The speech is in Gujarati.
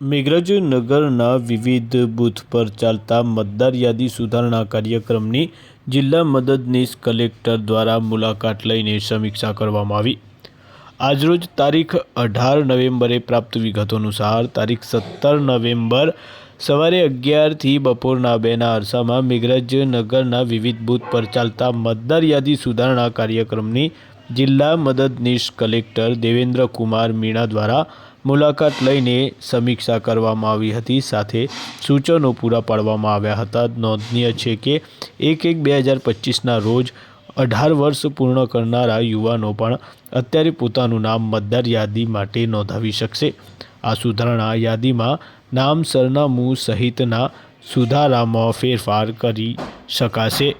મેઘરજનગરના વિવિધ બૂથ પર ચાલતા મતદાર યાદી સુધારણા કાર્યક્રમની જિલ્લા મદદનીશ કલેક્ટર દ્વારા મુલાકાત લઈને સમીક્ષા કરવામાં આવી. આજરોજ તારીખ અઢાર નવેમ્બરે પ્રાપ્ત વિગતો અનુસાર તારીખ સત્તર નવેમ્બર સવારે અગિયારથી બપોરના બેના અરસામાં મેઘરજનગરના વિવિધ બૂથ પર ચાલતા મતદાર યાદી સુધારણા કાર્યક્રમની જિલ્લા મદદનીશ કલેક્ટર દેવેન્દ્ર કુમાર મીણા દ્વારા મુલાકાત લઈને સમીક્ષા કરવામાં આવી હતી. સાથે સૂચનો પૂરા પાડવામાં આવ્યા હતા. નોંધનીય છે કે એક એક બે હજાર પચીસના રોજ અઢાર વર્ષ પૂર્ણ કરનારા યુવાનો પણ અત્યારે પોતાનું નામ મતદાર યાદી માટે નોંધાવી શકશે. આ સુધારણા યાદીમાં નામ, સરનામું સહિતના સુધારામાં ફેરફાર કરી શકાશે.